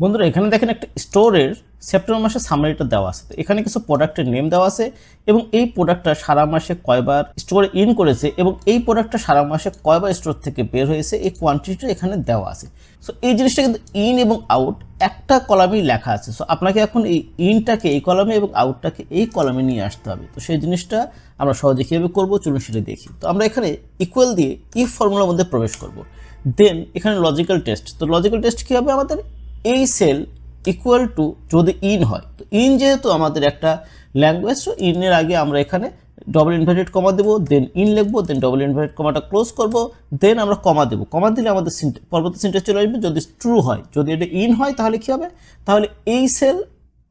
বন্ধুরা, এখানে দেখেন একটা স্টোরের সেপ্টেম্বর মাসে সামারিটা দেওয়া আছে। তো এখানে কিছু প্রোডাক্টের নেম দেওয়া আছে এবং এই প্রোডাক্টটা সারা মাসে কয়বার স্টোরে ইন করেছে এবং এই প্রোডাক্টটা সারা মাসে কয়বার স্টোর থেকে বের হয়েছে, এই কোয়ান্টিটিটা এখানে দেওয়া আছে। সো এই জিনিসটা কিন্তু ইন এবং আউট একটা কলামেই লেখা আছে। সো আপনাকে এখন এই ইনটাকে এই কলামে এবং আউটটাকে এই কলামে নিয়ে আসতে হবে। তো সেই জিনিসটা আমরা সহজে কীভাবে করব চলুন সেটা দেখি। তো আমরা এখানে ইকুয়াল দিয়ে ইফ ফর্মুলার মধ্যে প্রবেশ করব। দেন এখানে লজিক্যাল টেস্ট তো লজিক্যাল টেস্ট কী হবে আমাদের? এই সেল ইকুয়াল টু যদি ইন হয়, তো ইন যেহেতু আমাদের একটা ল্যাঙ্গুয়েজ তো ইনের আগে আমরা এখানে ডবল ইনভার্টেড কমা দেবো দেন ইন লিখব দেন ডবল ইনভার্টেড কমাটা ক্লোজ করব দেন আমরা কমা দেবো। কমা দিলে আমাদের পরবর্তী সিনটা চলে আসবে, যদি ট্রু হয়। যদি এটা ইন হয়, তাহলে কী হবে? তাহলে এই সেল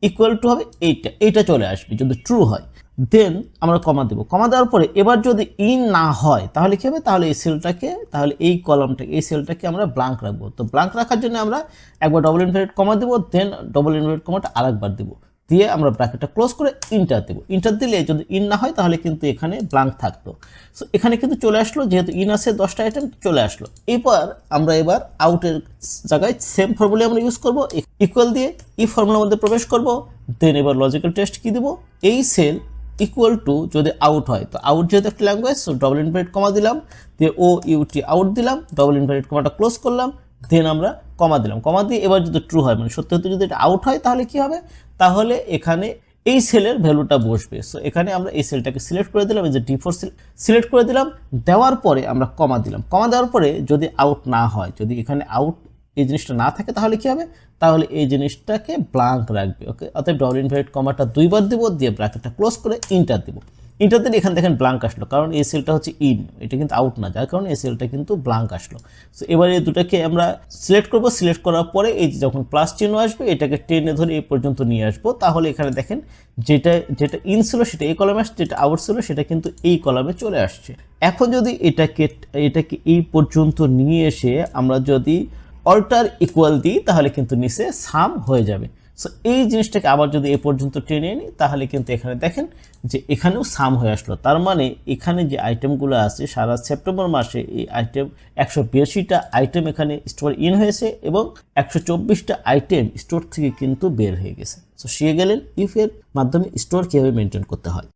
ইকুয়াল টু হবে এইটা। এইটা চলে আসবে, যদি ট্রু হয়। দেন আমরা কমা দেবো। কমা দেওয়ার পরে এবার যদি ইন না হয়, তাহলে কী হবে? তাহলে এই সেলটাকে তাহলে এই কলামটাকে এই সেলটাকে আমরা ব্লাঙ্ক রাখব। তো ব্লাঙ্ক রাখার জন্য আমরা একবার ডবল ইনভার্টেড কমা দেবো দেন ডবল ইনভার্টেড কমাটা আরেকবার দেবো। দিয়ে আমরা ব্র্যাকেটটা ক্লোজ করে ইন্টার দেবো। ইন্টার দিলে যদি ইন না হয়, তাহলে কিন্তু এখানে ব্লাঙ্ক থাকতো। সো এখানে কিন্তু চলে আসলো, যেহেতু ইন আছে দশটা আইটেম চলে আসলো। এবার আমরা এবার আউটের জায়গায় সেম ফর্মুলা আমরা ইউজ করব ইকুয়াল দিয়ে ই ফর্মুলার মধ্যে প্রবেশ করব দেন এবার লজিক্যাল টেস্ট কী দেবো? এই সেল ইকুয়াল টু যদি আউট হয়, তো আউট যেহেতু একটা language so double inverted comma দিলাম, দিয়ে ও ইউটি আউট দিলাম ডবল ইনভার্টেড কমাটা ক্লোজ করলাম দেন আমরা কমা দিলাম। কমা দিয়ে এবার যদি ট্রু হয় মানে সত্যি যদি এটা আউট হয়, তাহলে কি হবে? তাহলে এখানে এই সেলের ভ্যালুটা বসবে। সো এখানে আমরা এই সেলটাকে সিলেক্ট করে দিলাম, এই যে ডি ফোর সিলেক্ট করে দিলাম, দেওয়ার পরে আমরা কমা দিলাম। কমা দেওয়ার পরে যদি আউট না হয়, যদি এখানে আউট এই জিনিসটা না থাকে, তাহলে কি হবে? তাহলে এই জিনিসটাকে ব্লাঙ্ক রাখবে ওকে অতএব ডবল ইনভার্টেড কমাটা দুইবার দিব, দিয়ে ব্র্যাকেটটা ক্লোজ করে ইন্টার দিব। ইন্টার দিলে এখানে দেখেন ব্লাঙ্ক আসলো, কারণ এই সেলটা হচ্ছে ইন এটা কিন্তু আউট না, যার কারণে এই সেলটা কিন্তু ব্লাঙ্ক আসলো। সো এবারে এই দুটাকে আমরা সিলেক্ট করব সিলেক্ট করার পরে এই যখন প্লাস চিহ্ন আসবে, এটাকে টেনে ধরে এই পর্যন্ত নিয়ে আসব। তাহলে এখানে দেখেন যেটা যেটা ইন ছিল সেটা এই কলামে আসছে, যেটা আউট ছিল সেটা কিন্তু এই কলামে চলে আসছে। এখন যদি এটাকে এটাকে এই পর্যন্ত নিয়ে এসে আমরা যদি অল্টার ইকুয়াল দিই তাহলে কিন্তু নিচে সাম হয়ে যাবে। সো এই জিনিসটাকে আবার যদি এ পর্যন্ত টেনে নিই তাহলে কিন্তু এখানে দেখেন যে এখানেও সাম হয়ে আসলো। তার মানে এখানে যে আইটেমগুলো আছে, সারা সেপ্টেম্বর মাসে এই আইটেম একশো বিরাশিটা আইটেম এখানে স্টোর ইন হয়েছে এবং একশো চব্বিশটা আইটেম স্টোর থেকে কিন্তু বের হয়ে গেছে। সো শিখে গেলেন ইফের মাধ্যমে স্টোর কীভাবে মেনটেন করতে হয়।